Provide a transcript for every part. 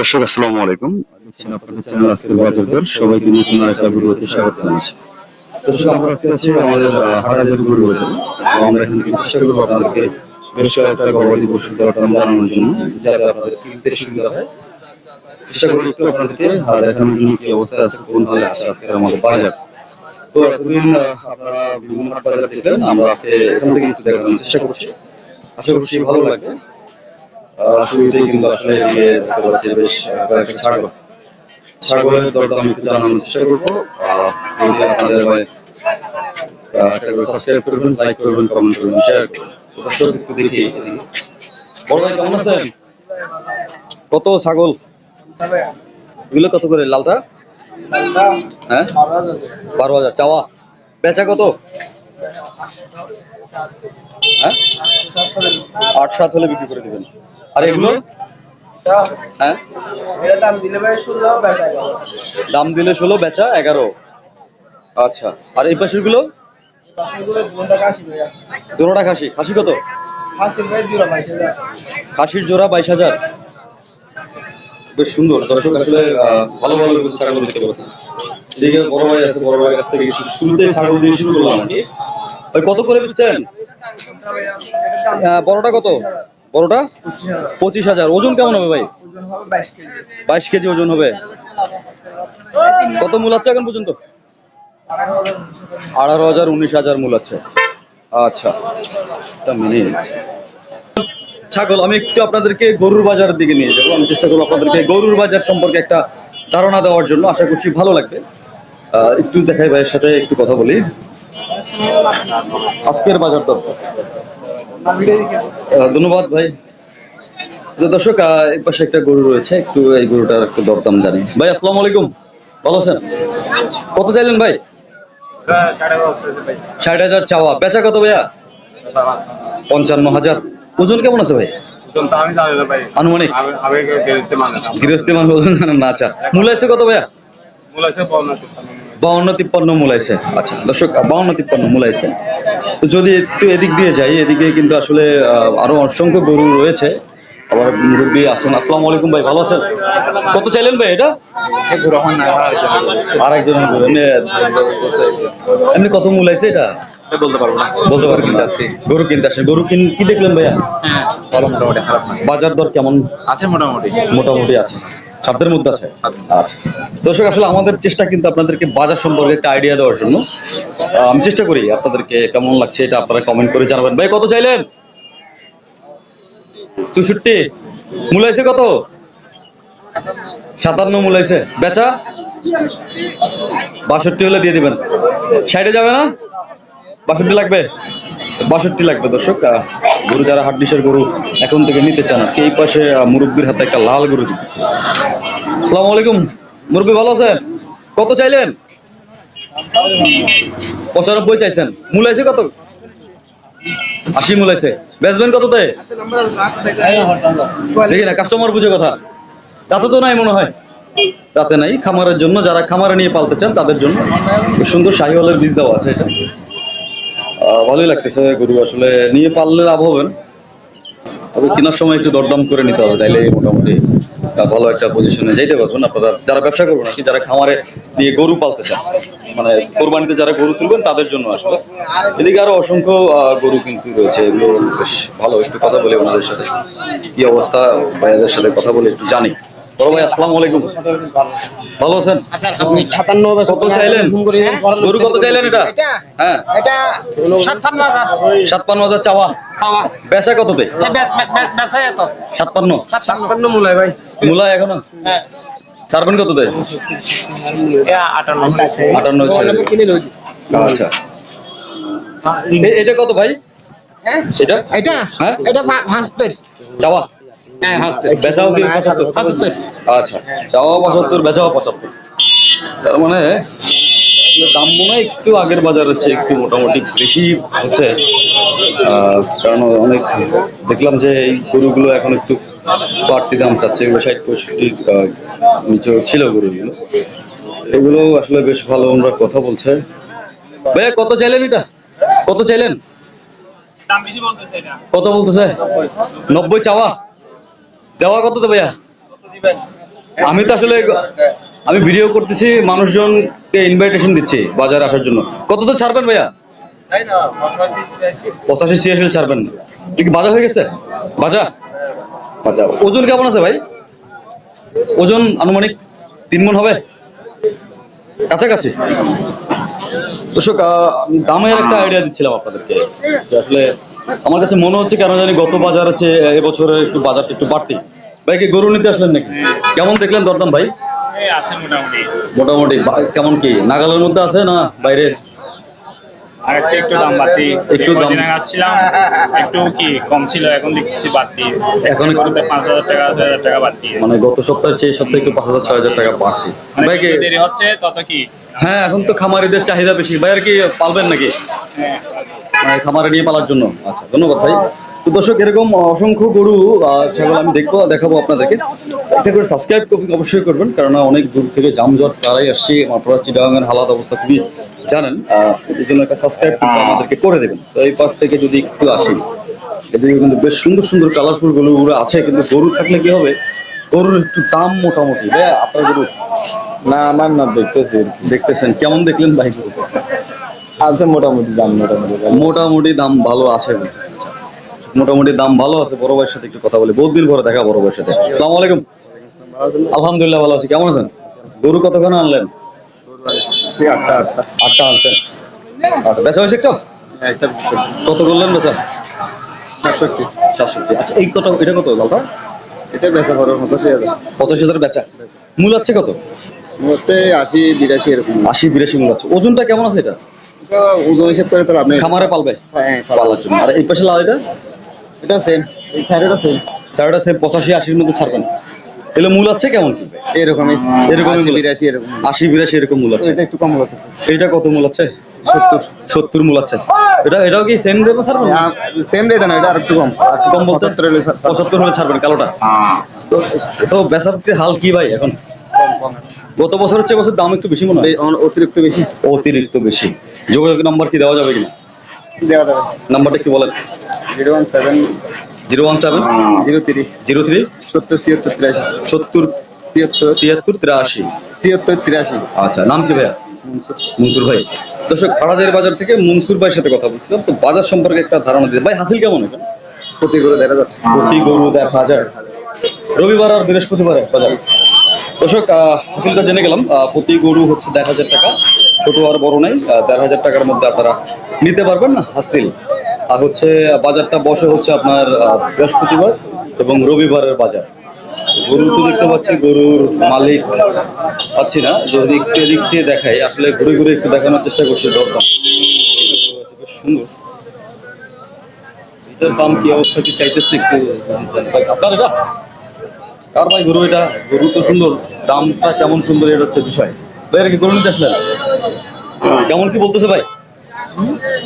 দর্শক আসসালামু আলাইকুম। দেখছেন আপনাদের চ্যানেল আজকের বাজার সবাইকে নতুন একটা ভিডিওতে স্বাগত জানাচ্ছি। দর্শক আমরা আজকে আছি আমাদের আহ, হাটাজারি গরু বাজারে। তো আমরা এখানে চেষ্টা করব আপনাদেরকে বেশ কয়েকটা গবাদি পশুর দরদাম জানানোর জন্য যাতে আপনাদের কিনতে সুবিধা হয়। চেষ্টা করি একটু আপনাদেরকে দেখানোর জন্য কি অবস্থা আছে কোন ধরনের আছে আজকের আমাদের বাজার। তো এতদিন আপনারা বিভিন্ন বাজার দেখলেন আমরা আজকে এখান থেকে একটু দেখানোর চেষ্টা করছি। আশা করছি ভালো লাগবে। শুরুতেই কিন্তু আসলে দেখতে পাচ্ছি বেশ কয়েকটা একটু জানানোর চেষ্টা করব। আপনাদের সাবস্ক্রাইব করবেন লাইক করবেন কমেন্ট করবেন শেয়ার একটু দেখি বড় ভাই, কেমন আছেন? কত ছাগল? এগুলো কত করে, লালটা? হ্যাঁ? বারো হাজার। চাওয়া? বেচা কত? হ্যাঁ? আট, সাত হলে বিক্রি করে দিবেন। আর এগুলো? হ্যাঁ? দাম দিলে ভাই ষোলো বেচা দাম দিলে ষোলো বেচা এগারো। আচ্ছা আর এই পাশেরগুলো দুটোটা খাসি খাসি। কত? খাসির জোড়া বাইশ হাজার। বেশ সুন্দর। দর্শক আসলে ভালো ভালো কিছু ছাগল দেখতে পাচ্ছি এদিকে বড় ভাই আছে বড় ভাইয়ের কাছ থেকে কিছু শুরুতে ছাগল দিয়ে শুরু করলাম নাকি ওই কত করে দিচ্ছেন বড়টা কত? বড়টা? পঁচিশ হাজার। ওজন কেমন হবে ভাই? বাইশ কেজি ওজন হবে। কত মূল আছে এখন পর্যন্ত? আঠারো হাজার উনিশ হাজার মূল আছে। আচ্ছা। ছাগল আমি একটু আপনাদেরকে গরুর বাজারের দিকে নিয়ে যাব। আমি চেষ্টা করব আপনাদেরকে গরুর বাজার সম্পর্কে একটা ধারণা দেওয়ার জন্য। আশা করছি ভালো লাগবে। একটু দেখাই ভাইয়ের সাথে একটু কথা বলি। আজকের বাজার দর আহ, ধন্যবাদ ভাই। দর্শক এই পাশে একটা গরু রয়েছে একটু এই গরুটার একটু দরদাম জানি। ভাই আসসালামু আলাইকুম। ভালো আছেন? কত চাইলেন ভাই? ষাট হাজার চাওয়া। বেচা কত ভাইয়া? পঞ্চান্ন হাজার। ওজন কেমন আছে ভাই? আনুমানিক? মানে গৃহস্থী মানুষ ওজন জানেন না আচ্ছা। মূল আছে কত ভাইয়া? বাউন্ন তিপ্পান্ন মূল আছে। আচ্ছা দর্শক বাউন্ন তিপ্পান্ন মূল আছে। তো যদি একটু এদিক দিয়ে যাই এদিকে কিন্তু আসলে আরও অসংখ্য গরু রয়েছে। আবার মুরব্বী আছেন। আসসালামু আলাইকুম ভাই ভালো আছেন? কত চাইলেন ভাই এটা? গ্রহণ আর একজনের গরু। এমনি কত মূল আছে এটা? বলতে পারব না। বলতে পারবেন না। গরু কিনতে আসেন গরু কিন কি দেখলেন ভাইয়া? হ্যাঁ। মোটামুটি খারাপ না বাজার দর কেমন? আছে মোটামুটি। মোটামুটি আছে। সাধ্যের মধ্যে আছে। আচ্ছা। দর্শক, আসলে আমাদের চেষ্টা কিন্তু আপনাদেরকে বাজার সম্পর্কে একটা আইডিয়া দেওয়ার জন্য। আমি চেষ্টা করি আপনাদেরকে কেমন লাগছে এটা আপনারা কমেন্ট করে জানাবেন। ভাই, কত চাইলেন? চৌষট্টি। মূলাইছে কত? সাতান্ন মূলাইছে বেচা? বাষট্টি হলে দিয়ে দিবেন। সাইডে যাবে না? বাষট্টি লাগবে? বাষট্টি লাগবে দর্শক গরু যারা হাড্ডিসের গরু এখন থেকে নিতে চান আর এই পাশে মুরব্বির হাতে একটা লাল গরু দিতেছে। আসসালামু আলাইকুম। মুরব্বি ভালো আছেন? কত চাইলেন? পঁচানব্বই চাইছেন। মূল আছে কত? আশি মূল আছে বেচবেন কততে? দেখি না কাস্টমার বুঝে কথা। তাতে তো নাই মনে হয়। তাতে নাই, খামারের জন্য, যারা খামারে নিয়ে পালতে চান, তাদের জন্য। সুন্দর শাহিওয়ালের বীজ দেওয়া আছে এটা। ভালোই লাগতেছে গরু আসলে। নিয়ে পাললে লাভ হবেন তবে কেনার সময় একটু দরদাম করে নিতে হবে, তাইলে মোটামুটি ভালো একটা পজিশনে যাইতে পারবেন। আপনারা যারা ব্যবসা করবেন, আর কি যারা খামারে নিয়ে গরু পালতে চান মানে কোরবানিতে যারা গরু তুলবেন, তাদের জন্য আসলে। এদিকে আরও অসংখ্য গরু কিন্তু রয়েছে। এগুলো বেশ ভালো, একটু কথা বলি ওনাদের সাথে। কি অবস্থা, ভাইয়াদের সাথে কথা বলে একটু জানি। বড় ভাই আসসালামু আলাইকুম। ভালো আছেন? আপনি ছাপান্ন কত চাইলেন? গরু কত চাইলেন এটা? এটা হ্যাঁ। এটা চাওয়া? চাওয়া। বেচা কততে? বেচা এত ভাই। এখনও? হ্যাঁ। আটান্ন। আচ্ছা। এটা কত ভাই? হ্যাঁ? এটা? এটা? হ্যাঁ? এটা চাওয়া? হ্যাঁ হাসতের বেচাও কি পঁচাত্তর। আচ্ছা চাওয়া পঁচাত্তর বেচাও পঁচাত্তর। তার মানে দাম মনে হয় একটু আগের বাজারের চেয়ে একটু মোটামুটি বেশি হচ্ছে আহ, কারণ অনেক দেখলাম যে এই গরুগুলো এখন একটু বাড়তি দাম চাচ্ছে এগুলো ষাট পঁয়ষট্টি আহ, নিচেও ছিল গরুগুলো। এগুলো আসলে বেশ ভালো আমরা কথা বলছে। ভাইয়া কত চাইলেন এটা? কত চাইলেন? কত বলতেছে? নব্বই চাওয়া? দেওয়া কত ভাইয়া? আমি তো আসলে আমি ভিডিও করতেছি, মানুষজনকে ইনভাইটেশন দিচ্ছি বাজারে আসার জন্য। কত তো ছাড়বেন ভাইয়া? পঁচাশি ছিয়াশি ছাড়বেন। ঠিক বাজা হয়ে গেছে? বাজা বাজা ওজন কেমন আছে ভাই? ওজন আনুমানিক তিন মন হবে? কাছাকাছি? দর্শক দামের একটা আইডিয়া দিচ্ছিলাম আপনাদেরকে। আসলে আমার কাছে মনে হচ্ছে কেন জানি গত বাজার আছে এবছরে একটু বাজারটা একটু বাড়তি। ভাই কি গরু নিতে আসলেন নাকি? কেমন দেখলেন দরদাম ভাই? মোটামুটি। কেমন কি? নাগালের মধ্যে আছে না বাইরে? আর হচ্ছে একটু দাম বাড়তি। একটু দাম- আসছিলাম একটু কি কম ছিল এখন দেখছি বাড়তি। এখন গরুতে পাঁচ হাজার টাকা হাজার টাকা বাড়তি। মানে গত সপ্তাহের চেয়ে সপ্তাহে একটু পাঁচ হাজার ছয় হাজার টাকা বাড়তি। মানে ভাই কি দেরি হচ্ছে তত কি? হ্যাঁ এখন তো খামারিদের চাহিদা বেশি। ভাই আর কি পালবেন নাকি? হ্যাঁ, মানে খামারে নিয়ে পালার জন্য। আচ্ছা ধন্যবাদ ভাই। তো দর্শক এরকম অসংখ্য গরু ছাগল আমি দেখব দেখাবো আপনাদেরকে। একটা করে সাবস্ক্রাইব অবশ্যই করবেন কারণ অনেক দূর থেকে জামজট তারাই আসছি আপনারা চিটাগাঙের হালাত অবস্থা খুবই জানেন এই জন্য একটা সাবস্ক্রাইব আমাদেরকে করে দেবেন। তো এই পাশ থেকে যদি একটু আসি এদিকে কিন্তু বেশ সুন্দর সুন্দর কালারফুল গরু গরু আছে কিন্তু গরু থাকলে কি হবে? গরুর একটু দাম মোটামুটি ভাই আপনার গরু? না আমার না দেখতেছি দেখতেছেন কেমন দেখলেন ভাই গরু আছে মোটামুটি দাম মোটামুটি মোটামুটি দাম ভালো আছে। মোটামুটি দাম ভালো আছে বড় ভাইয়ের সাথে একটু কথা বলি। বহুত দিন পরে দেখা বড় ভাইয়ের সাথে। আসসালামু আলাইকুম। আলহামদুলিল্লাহ ভালো আছি। কেমন আছেন? গরু কতক্ষণ আনলেন? আটটা আনছেন। আচ্ছা বেচা হয়েছে একটা? কত করলেন বেচা? সাতষট্টি। সাতষট্টি। আচ্ছা এই কত এটা কত লালটা এটা বেচা করো পঁচাশি হাজার। পঁচাশি হাজার বেচা। মূল আছে কত? হচ্ছে আশি বিরাশি এরকম। আশি বিরাশি মূল আছে ওজনটা কেমন আছে এটা? ওজন হিসাব করে তো আপনি খামারে পালবে? হ্যাঁ পালার জন্য। আর এই পাশে লাল এটা? এটা সেম এই সাইডটা সেম চারটা সে পঁচাশি আশির মধ্যে ছাড়বেন। তাহলে মূল আছে কেমন কি? এরকমই এরকমই বিরাশি এরকম আশি বিরাশি এরকম মূল আছে। এটা একটু কম লাগতেছে এইটা কত মূল আছে? সত্তর। সত্তর মূল আছে। এটা এটাও কি সেম দেবো ছাড়বেন? সেম রেট না এটা আর একটু কম। আর একটু কম পঁচাত্তর হলে পঁচাত্তর হলে ছাড়বেন কালোটা। তো তো হাল কি ভাই এখন? গত বছরের চেয়ে বছর দাম একটু বেশি মনে হয়। অতিরিক্ত বেশি। অতিরিক্ত বেশি। যোগাযোগ নাম্বার কি দেওয়া যাবে কিনা? দেওয়া যাবে। নাম্বারটা কি বলেন? Zero one seven zero one seven? Zero three zero three সত্তর ছিয়াত্তর তিরাশি। সত্তর তিয়াত্তর তিয়াত্তর তিরাশি। ছিয়াত্তর তিরাশি। আচ্ছা নাম কি ভাইয়া? মনসুর। ভাই। দর্শক খাড়াদের বাজার থেকে মনসুর ভাইয়ের সাথে কথা বলছিলাম। তো বাজার সম্পর্কে একটা ধারণা দিতে ভাই হাসিল কেমন এখন? প্রতি করে দেখা যাচ্ছে। প্রতি গরু দেখা যায়। রবিবার আর বৃহস্পতিবার বাজার। দর্শক হাসিলটা জেনে গেলাম। প্রতি গরু হচ্ছে দেড় হাজার টাকা। ছোট আর বড় নাই দেড় হাজার টাকার মধ্যে আপনারা নিতে পারবেন, হাসিল। আর হচ্ছে, বাজারটা বসে হচ্ছে আপনার বৃহস্পতিবার এবং রবিবারের বাজার। গরু তো দেখতে পাচ্ছি, গরুর মালিক পাচ্ছি না। যদি একটু এদিক দিয়ে দেখাই, আসলে ঘুরে ঘুরে একটু দেখানোর চেষ্টা করছি, দরদাম। সুন্দর। এটার দাম কি অবস্থা কি চাইতেছে একটু আপনার এটা? কার ভাই গরু এটা? গরু তো সুন্দর। দামটা কেমন সুন্দর, এটা হচ্ছে বিষয়। ভাই, এটা কি গরু নিতে আসলেন? কেমন কি বলতেছে ভাই?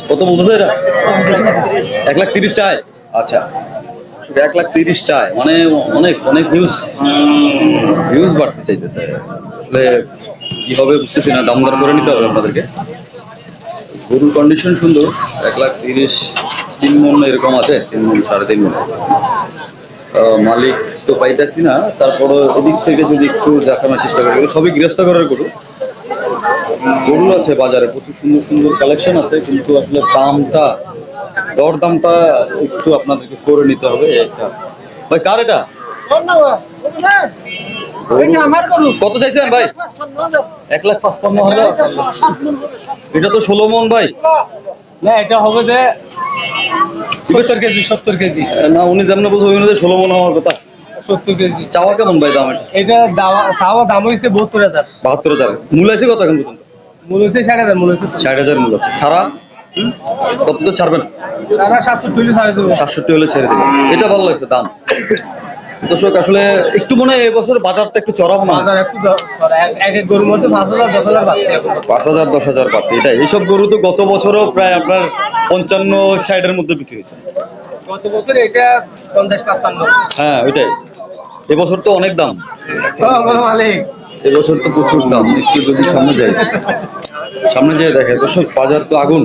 কত বলতেছে এটা? এক লাখ তিরিশ চায়। আচ্ছা এক লাখ তিরিশ চায় মানে অনেক অনেক ভিউজ ভিউজ বাড়তে চাইতেছে। আসলে কি হবে বুঝতেছি না, দাম দর করে নিতে হবে আপনাদেরকে। গরুর কন্ডিশন সুন্দর, এক লাখ তিরিশ, তিন মন এরকম আছে, তিন মন সাড়ে তিন মন। মালিক তো পাইতেছি না তারপরে ওদিক থেকে যদি একটু দেখানোর চেষ্টা করি, সবই গৃহস্থ করার গরু। গরু আছে বাজারে প্রচুর সুন্দর সুন্দর কালেকশন আছে কিন্তু আসলে দামটা দর দামটা একটু আপনাদেরকে করে নিতে হবে একটা। ভাই কার এটা? কত চাইছেন ভাই? এক লাখ পাঁচপান্ন হাজার। এটা তো ষোলো মন ভাই। না এটা হবে যে সত্তর কেজি সত্তর কেজি। না উনি যেমন বলছে ওই অনুযায়ী ষোলো মন হওয়ার কথা। সত্তর কেজি। চাওয়া কেমন ভাই দাম এটা? এটা চাওয়া দাম হয়েছে বত্তর হাজার। বাহাত্তর হাজার। মূল আছে কত এখন পর্যন্ত? মূল হচ্ছে ষাট হাজার মূল হচ্ছে ষাট হাজার মূল আছে কত তো ছাড়বেন দেবো। সাতষট্টি হলে ছেড়ে এটা ভালো লাগছে দাম। দর্শক আসলে একটু মনে হয় এবছর বাজারটা একটু চড়া মনে হয় বাজার একটু এক- এক গরুর মধ্যে পাঁচ হাজার দশ হাজার পাঁচ হাজার দশ হাজার বাড়তি এটাই। এইসব গরু তো গত বছরও প্রায় আপনার পঞ্চান্ন ষাটের মধ্যে বিক্রি হয়েছে। গত বছর এটা পঞ্চাশ পাঁচপান্ন। হ্যাঁ ওইটাই। এবছর তো অনেক দাম। মালিক। এবছর তো প্রচুর দাম, একটু যদি সামনে যাই। সামনে যেয়ে দেখে দর্শক বাজার তো আগুন।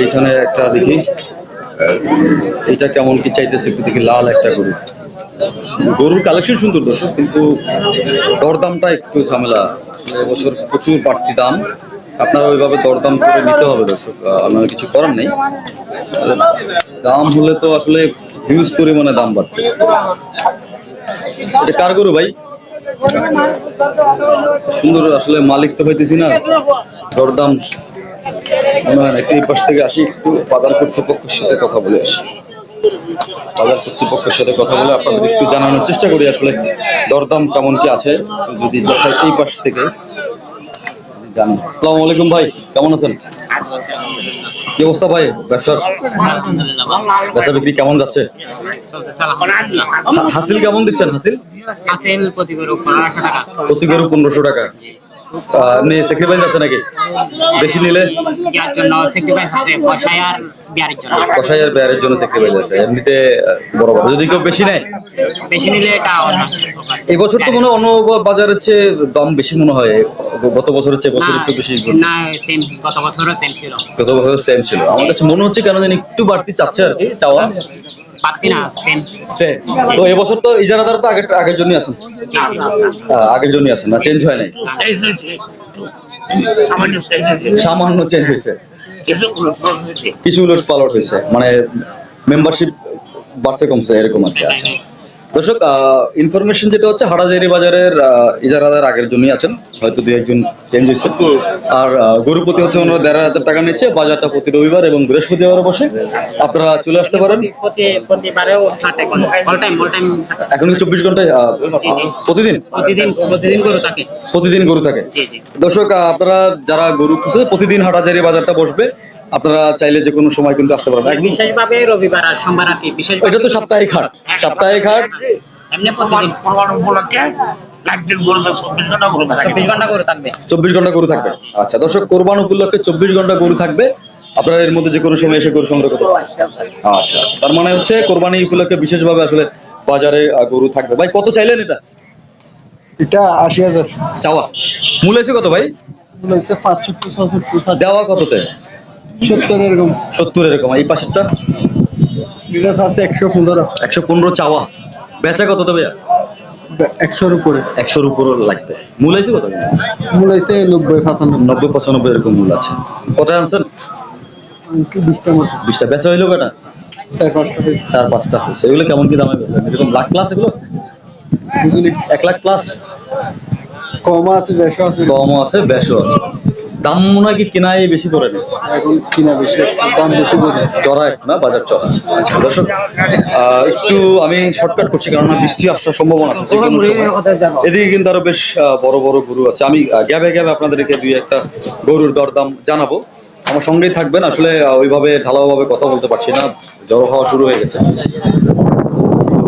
এইখানে একটা দেখি এটা কেমন কি চাইতেছে একটু দেখি, লাল একটা গরু। গরুর কালেকশন সুন্দর দর্শক, কিন্তু দরদামটা একটু ঝামেলা। এবছর প্রচুর বাড়তি দাম। আপনারা ওইভাবে দরদাম করে নিতে হবে দর্শক আপনার কিছু করার নেই। দাম হলে তো আসলে হিউজ পরিমাণে দাম বাড়বে এটা কার গরু ভাই? সুন্দর আসলে মালিক তো পাইতেছি না। দরদাম। মনে হয় একটু এই পাশ থেকে আসি, একটু বাজার কর্তৃপক্ষের সাথে কথা বলে আসি। বাজার কর্তৃপক্ষের সাথে কথা বলে আপনাদের একটু জানানোর চেষ্টা করি আসলে দরদাম কেমন কি আছে। যদি দেখায় এই পাশ থেকে। আসসালামু আলাইকুম ভাই কেমন আছেন? কি অবস্থা ভাই ব্যবসার? ব্যবসা বিক্রি কেমন যাচ্ছে? হাসিল কেমন দিচ্ছেন হাসিল? আসেন প্রতি গরু পনেরোশো টাকা। প্রতি গরু পনেরোশো টাকা। এমনি স্যাক্রিফাইস আছে নাকি? বেশি নিলে? ইয়ার জন্য স্যাক্রিফাইস আছে কষাই আর বিয়ারের জন্য। কষাই আর বেয়ারের জন্য স্যাক্রিফাইস আছে এমনিতে বড় বড়। যদি কেউ বেশি নেয়? বেশি নিলে এটা এই বছর তো মনে অন্য বাজারের চেয়ে দাম বেশি মনে হয় গত বছরের চেয়ে বছর একটু বেশি না সেম গত বছরও সেম ছিল। গত বছর সেম ছিল। আমার কাছে মনে হচ্ছে কেন জানি একটু বাড়তি চাচ্ছে আর কি চাওয়া। পাচ্ছি না সেম তো এবছর তো ইজারাদার তো আগের আগের জন্যই আছেন? আগের জন্যই আছেন না চেঞ্জ হয় নাই? সামান্য চেঞ্জ হয়েছে। কিছু উলট পালট হয়েছে। মানে মেম্বারশিপ বাড়ছে কমছে এরকম আর কি আছে। দর্শক ইনফরমেশন যেটা হচ্ছে হাটাজারি বাজারের ইজারাদার আগের জন্যই আছেন। হয়তো দুই একজন চেঞ্জ হয়েছে। আর গরুপতি হচ্ছে ওনারা দেড় হাজার টাকা নিচ্ছে। বাজারটা প্রতি রবিবার এবং বৃহস্পতিবার বসে। আপনারা চলে আসতে পারেন। এখন। কি চব্বিশ ঘন্টায় প্রতিদিন? প্রতিদিন গরু থাকে। দর্শক আপনারা যারা গরু খুঁজছে প্রতিদিন হাটাজারি বাজারটা বসবে। আপনারা চাইলে যে কোনো সময় কিন্তু আসতে পারবেন। বিশেষভাবে রবিবার আর সোমবার আর কি বিশেষ এটা তো সাপ্তাহিক হাট। সাপ্তাহিক হাট। এমনি প্রতিদিন। চব্বিশ ঘণ্টা গরু থাকবে। চব্বিশ ঘণ্টা গরু থাকবে। আচ্ছা দর্শক কোরবান উপলক্ষে চব্বিশ ঘণ্টা গরু থাকবে। আপনারা এর মধ্যে যে কোনো সময় এসে গরু সংগ্রহ করতে আচ্ছা তার মানে হচ্ছে কোরবানি উপলক্ষে বিশেষভাবে আসলে বাজারে গরু থাকবে। ভাই কত চাইলেন এটা? এটা আশি হাজার। চাওয়া। মূল কত ভাই? দেওয়া কততে? সত্তর এরকম। সত্তর এরকম। এই পাশেরটা? এটা আছে একশো পনেরো। একশো পনেরো চাওয়া। বেচা কত দেবে একশোর উপরে। একশোর উপর লাগবে। মূল আছে কত মূল হয়েছে নব্বই পঁচানব্বই। নব্বই পঁচানব্বই এরকম মূল আছে। কটা আনছেন? বিশটা মতো। বিশটা। বেচা হইল কটা? চার পাঁচটা চার পাঁচটা হয়েছে। এগুলো কেমন কি দামে বেচলেন? এরকম লাখ প্লাস এগুলো? বুঝলি। এক লাখ প্লাস কম আছে বেশও আছে। কমও আছে বেশও আছে। দাম মনে হয় কি কেনাই বেশি না? এখন কিনা বেশি দাম বেশি করে। চড়া একটু না বাজার চড়া আচ্ছা দর্শক একটু আমি শর্টকাট করছি কারণ বৃষ্টি আসার সম্ভাবনা। এদিকে কিন্তু আরও বেশ বড় বড় গরু আছে। আমি গ্যাবে গ্যাবে আপনাদেরকে দুই একটা গরুর দরদাম জানাব। আমার সঙ্গেই থাকবেন আসলে ওইভাবে ঢালাওভাবে কথা বলতে পারছি না জড়ো হওয়া শুরু হয়ে গেছে।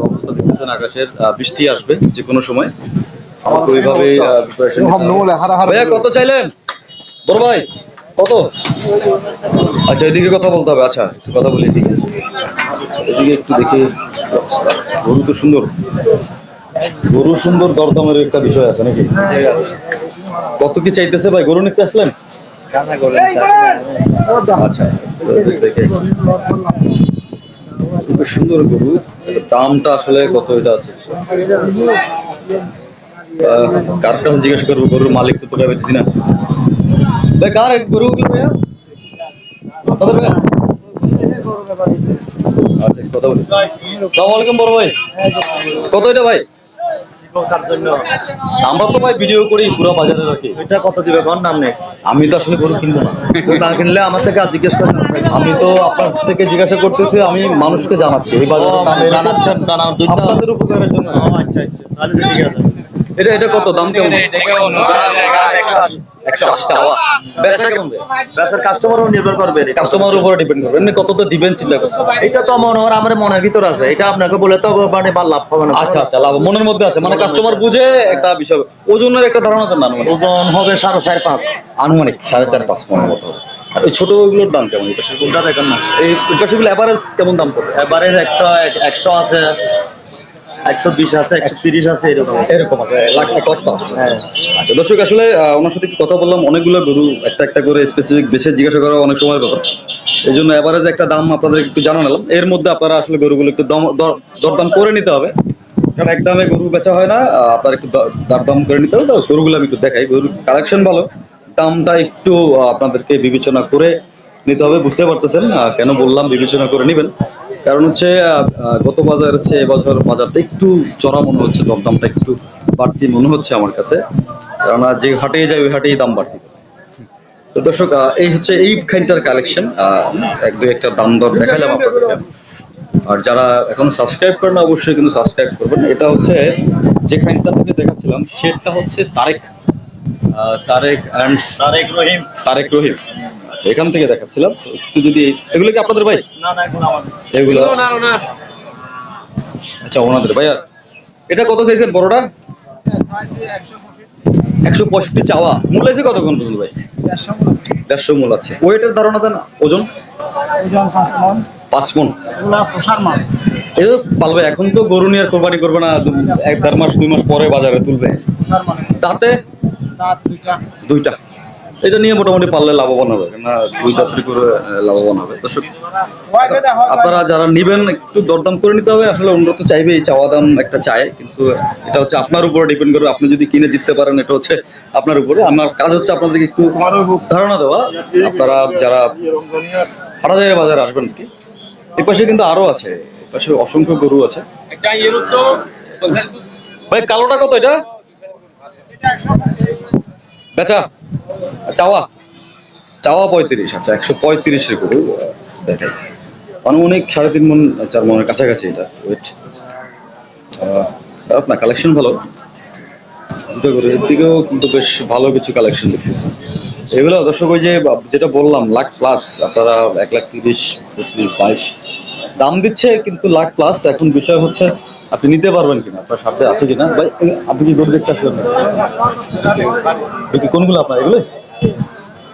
অবস্থা দেখতেছেন আকাশের বৃষ্টি আসবে যে কোনো সময়। আমাকে ওইভাবে কত চাইলেন? বড় ভাই, কত? আচ্ছা এদিকে কথা বলতে হবে আচ্ছা কথা বলি এদিকে। এদিকে একটু দেখি। গরু তো সুন্দর। গরু সুন্দর, দরদামের একটা বিষয় আছে নাকি? কত কি চাইতেছে ভাই? গরু নিতে আসলেন? আচ্ছা দেখে সুন্দর গরু। দামটা আসলে কত এটা আছে? কার কাছে জিজ্ঞেস করব? গরুর মালিক তো তোকে পেতেছি না। ভাই কার গরুগুলো ভাইয়া? আপনাদের ভাইয়া? আচ্ছা কথা বলি। সালাম আলাইকুম বড় ভাই। কত এটা ভাই? আমরা তো ভাই ভিডিও করি পুরো বাজারে রাখি। এটা কত দিবে? কোন নাম নেই? আমি তো আসলে গরু কিনবো না। কিনলে আমার থেকে আর জিজ্ঞেস করেন আমি তো আপনার থেকে জিজ্ঞাসা করতেছি আমি মানুষকে জানাচ্ছি। এই বাজারে। জানাচ্ছেন দুইটা আপনাদের উপকারের জন্য। আচ্ছা আচ্ছা। তাহলে ঠিক আছে। এটা এটা কত? দাম কেমন? একশো আশি টাকা। বেচা কেমন? বেচার কাস্টমারও নির্ভর করবে কাস্টমার উপরে ডিপেন্ড করবে। এমনি কত তো দিবেন চিন্তা করছে। এটা তো মনে হয় আমার মনের ভিতর আছে। এটা আপনাকে বলে তো মানে বা লাভ হবে না। আচ্ছা আচ্ছা লাভ মনের মধ্যে আছে। মানে কাস্টমার বুঝে একটা বিষয় ওজনের একটা ধারণা দেন আনুমানিক। ওজন হবে সাড়ে চার পাঁচ। আনুমানিক সাড়ে চার পাঁচ মনের মতো। আর ওই দাম কেমন? এটা কোনটা দেখেন না। এই এটা সেগুলো অ্যাভারেজ কেমন দাম পড়বে? একটা একশো আছে। একশো বিশ আছে একশো তিরিশ আছে এরকম এরকম লাখ এক হ্যাঁ। আচ্ছা দর্শক আসলে ওনার সাথে কি কথা বললাম। অনেকগুলো গরু একটা একটা করে স্পেসিফিক বেছে জিজ্ঞাসা করা অনেক সময় ব্যাপার। এই জন্য অ্যাভারেজ একটা দাম আপনাদের একটু জানালাম এর মধ্যে আপনারা আসলে গরুগুলো একটু দম- দর- দরদাম করে নিতে হবে। কারণ একদমে গরু বেচা হয় না আপনার একটু দরদাম করে নিতে হবে। তো গরুগুলো আমি একটু দেখাই। গরুর কালেকশন ভালো। দামটা একটু আপনাদেরকে বিবেচনা করে নিতে হবে। বুঝতে পারতেছেন কেন বললাম বিবেচনা করে নেবেন। কারণ হচ্ছে গত বাজার হচ্ছে এবছর বাজারটা একটু চড়া মনে হচ্ছে দরদামটা একটু বাড়তি মনে হচ্ছে আমার কাছে। কেননা যে হাটে যায় ওই হাটেই দাম বাড়তি। তো দর্শক এই হচ্ছে এই খাইনটার কালেকশন এক দুই একটা দাম দর দেখালাম আপনাদেরকে। আর যারা এখন সাবস্ক্রাইব করেন না, অবশ্যই কিন্তু সাবস্ক্রাইব করবেন। এটা হচ্ছে যে খাইনটা থেকে দেখাচ্ছিলাম সেটা হচ্ছে তারেক। তারেক অ্যান্ড তারেক রহিম। তারেক রহিম। এখান থেকে দেখাচ্ছিলাম। একটু যদি এগুলো কি আপনাদের ভাই? না না এখন আমাদের এগুলো আচ্ছা ওনাদের। ভাইয়া এটা কত চাইছেন বড়টা? একশো পঁয়ষট্টি চাওয়া। মূল আছে কত কোন ভাই? দেড়শো মূল আছে। ওয়েটের ধারণা দেন ওজন? পাঁচ মন। এই তো পালবে এখন তো গরু নিয়ে আর কোরবানি করবে না। এক দেড় মাস দুই মাস পরে বাজারে তুলবে। তাতে দুইটা। এটা নিয়ে মোটামুটি পারলে লাভবান হবে না দুই দাঁতের করে লাভবান হবে। দর্শক আপনারা যারা নিবেন একটু দরদাম করে নিতে হবে। আসলে অন্য তো চাইবেই চাওয়া দাম একটা চায় কিন্তু এটা হচ্ছে আপনার উপরে ডিপেন্ড করবে। আপনি যদি কিনে জিততে পারেন এটা হচ্ছে আপনার উপরে। আমার কাজ হচ্ছে আপনাদেরকে একটু ধারণা দেওয়া। আপনারা যারা হাটা জায়গায় বাজারে আসবেন কি এই পাশে কিন্তু আরও আছে এই পাশে অসংখ্য গরু আছে। ভাই কালোটা কত এটা? বেচা চাওয়া চাওয়া পঁয়ত্রিশ আচ্ছা একশো পঁয়ত্রিশের আহ, দেখাই। অনেক সাড়ে তিন মন চার মনের কাছাকাছি এটা ওয়েট আপনার কালেকশন ভালো। দুটো করে এর দিকেও কিন্তু বেশ ভালো কিছু কালেকশন দেখতেছি। এগুলো দর্শক ওই যে যেটা বললাম লাখ প্লাস আপনারা এক লাখ তিরিশ বত্রিশ বাইশ। দাম দিচ্ছে কিন্তু লাখ প্লাস এখন বিষয় হচ্ছে আপনি নিতে পারবেন কিনা? আপনার সাথে আছে কিনা? ভাই, আপনি কি গরু দেখতে আসবেন? কোনগুলো আপনার? এগুলো?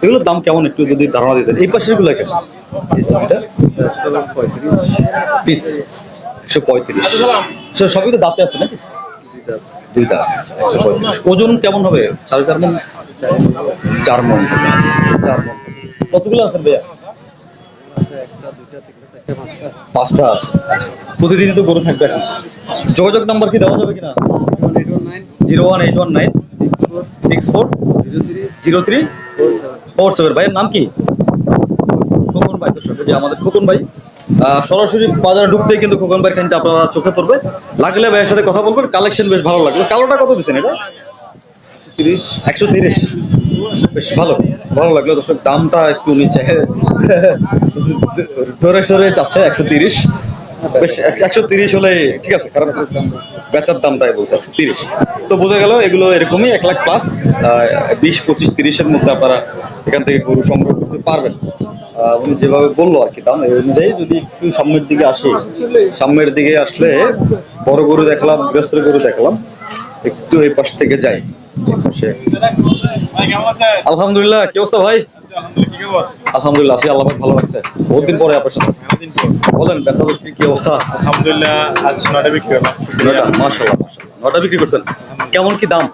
এগুলোর দাম কেমন? একটু যদি ধারণা দিতেন। এই পাশেরগুলো এটা পিস। একশো পঁয়ত্রিশ। সবই তো দাঁতে আছে নাকি? দুই দাঁত। একশো পঁয়ত্রিশ। ওজন কেমন হবে? সাড়ে চার মন? চার মন। চার মন। কতগুলো আছে ভাইয়া? পাঁচটা আছে। প্রতিদিনই তো গরু থাকবে এখন। যোগাযোগ নাম্বার কি দেওয়া যাবে কিনা? Zero one eight one nine. Six four zero three four seven. ভাইয়ের নাম কি? খোকন ভাই দর্শক যে আমাদের খোকন ভাই সরাসরি বাজারে ঢুকতেই কিন্তু খোকন ভাইয়ের খানটা আপনারা চোখে পড়বে। লাগলে ভাইয়ের সাথে কথা বলবেন। কালেকশন বেশ ভালো লাগল। কালোটা কত দিচ্ছেন এটা? তিরিশ। একশো তিরিশ। বেশ ভালো। ভালো লাগল। দর্শক, দামটা একটু নিচে। ধরে সরে যাচ্ছে একশো তিরিশ। বেশ, একশো তিরিশ হলে ঠিক আছে আছে। বেচার দামটাই বলছে একশো তিরিশ। তো বোঝা গেল, এগুলো এরকমই এক লাখ প্লাস বিশ, পঁচিশ, তিরিশের মধ্যে আপনারা এখান থেকে গরু সংগ্রহ করতে পারবেন। উনি যেভাবে বলল আর কি দাম, এই অনুযায়ী যদি একটু সামনের দিকে আসি, সামনের দিকে আসলে বড় গরু দেখলাম গৃহস্থের গরু দেখলাম, একটু এই পাশ থেকে যাই। আলহামদুলিল্লাহ কি অবস্থা ভাই? আলহামদুলিল্লাহ আছি আল্লাহ ভালো লাগছে বহুত দিন পরে আপনার সাথে বলেন ব্যথা কি অবস্থা? আলহামদুলিল্লাহ আজ নটা বিক্রি হলো। নয়টা মাশাল্লাহ মাশাল্লাহ বিক্রি করছেন? কেমন কি দাম?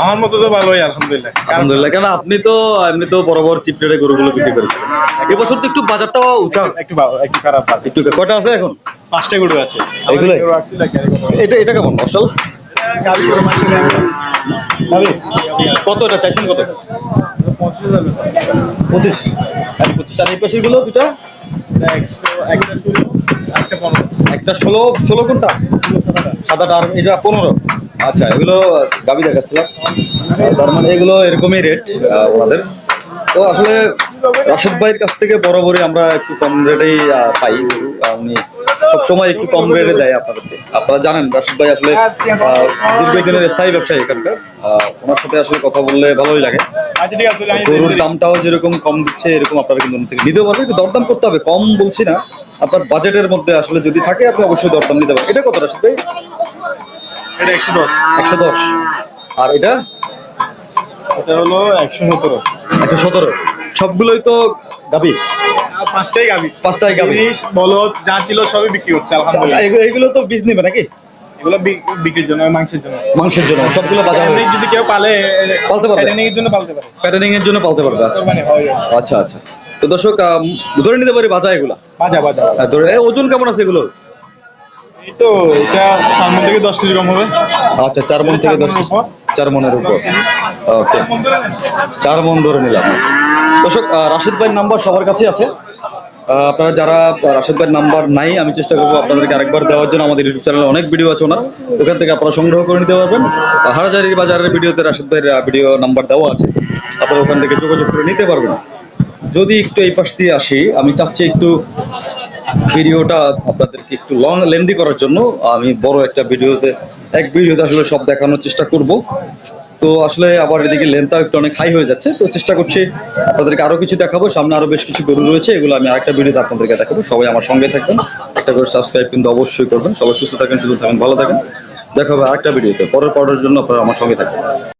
আমার মতো তো ভালোই আলহামদুলিল্লাহ। আলহামদুলিল্লাহ কেন আপনি তো এমনি তো বড় বড় চিপ রেটে গরুগুলো বিক্রি করেছেন। এবছর তো একটু বাজারটাও উঠা একটু একটু খারাপ একটু কয়টা আছে এখন? পাঁচটা গরু আছে? গরু এটা এটা কেমন মশাল কত এটা চাইছেন কত? পঁচিশ। আর পঁচিশ। আর এই পাশেরগুলো দুটা একটা ষোলো ষোলো কোনটা? সাদাটা আর এটা পনেরো। আচ্ছা এগুলো গাবি দেখাচ্ছিলাম। তার মানে এগুলো এরকমই রেট ওনাদের। তো আসলে রাশেদ ভাইয়ের কাছ থেকে বরাবরই আমরা একটু কম রেটেই পাই। উনি সবসময় একটু কম রেটে দেয় আপনাদেরকে। আপনারা জানেন রাশেদ ভাই আসলে আহ, দীর্ঘদিনের স্থায়ী ব্যবসায়ী এখানকার। আহ, ওনার সাথে আসলে কথা বললে ভালোই লাগে। আচ্ছা ঠিক আছে আমি গরুর দামটাও যেরকম কম দিচ্ছে এরকম আপনারা কিন্তু থেকে নিতেও পারবেন। একটু দরদাম করতে হবে কম বলছি না। আপনার বাজেটের মধ্যে আসলে যদি থাকে আপনি অবশ্যই দরদাম নিতে পারেন এটা কত রাশিদ ভাই? এটা একশো দশ। একশো দশ। আর এটা? এটা হলো একশো সতেরো। একশো সতেরো। সবগুলোই তো গাবি পাঁচটাই গাবি। পাঁচটাই গাবি। জিনিস বলদ যা ছিল সবই বিক্রি করছে আলহামদুলিল্লাহ। এগুলো- এগুলো তো বীজ নেবে নাকি? এগুলো বিক্রির জন্য মাংসের জন্য। মাংসের জন্য সবগুলো বাজার যদি কেউ পালে পালতে পারবে? training এর জন্য পালতে পারে। প্যাটার্নিং এর জন্য পালতে পারবে আচ্ছা। মানে হয়। আচ্ছা আচ্ছা। তো দর্শক ধরে নিতে পারি বাজা এগুলা? বাজা বাজা ধরে ওজন কেমন আছে এগুলোর? তো এটা চার মন থেকে দশ কেজি কম হবে। আচ্ছা চার মন থেকে দশ চার চার মনের উপর। ওকে চার মন ধরে নিলাম। আচ্ছা। দর্শক রাশেদ ভাইয়ের নাম্বার সবার কাছে আছে। আপনারা যারা রাশেদ ভাইয়ের নাম্বার নাই, আমি চেষ্টা করব আপনাদেরকে আরেকবার দেওয়ার জন্য। আমাদের ইউটিউব চ্যানেলে অনেক ভিডিও আছে ওনার। ওখান থেকে আপনারা সংগ্রহ করে নিতে পারবেন। হাটাজারি বাজারের ভিডিওতে রাশেদ ভাইয়ের ভিডিও নাম্বার দেওয়া আছে। আপনারা ওখান থেকে যোগাযোগ করে নিতে পারবেন। যদি একটু এই পাশ দিয়ে আসি, আমি চাচ্ছি একটু ভিডিওটা আপনাদেরকে একটু লং লেন্দি করার জন্য। আমি বড় একটা ভিডিওতে, এক ভিডিওতে আসলে সব দেখানোর চেষ্টা করব। তো আসলে আবার এদিকে লেন্থটা একটু অনেক হাই হয়ে যাচ্ছে, তো চেষ্টা করছি আপনাদেরকে আরও কিছু দেখাবো, সামনে আরও বেশ কিছু গরু রয়েছে, এগুলো আমি আরেকটা ভিডিওতে আপনাদেরকে দেখাবো, সবাই আমার সঙ্গে থাকবেন, একটা করে সাবস্ক্রাইব কিন্তু অবশ্যই করবেন, সবাই সুস্থ থাকেন সুস্থ থাকেন, ভালো থাকেন, দেখা হবে আরেকটা ভিডিওতে পরের পরের জন্য আপনারা আমার সঙ্গে থাকবেন।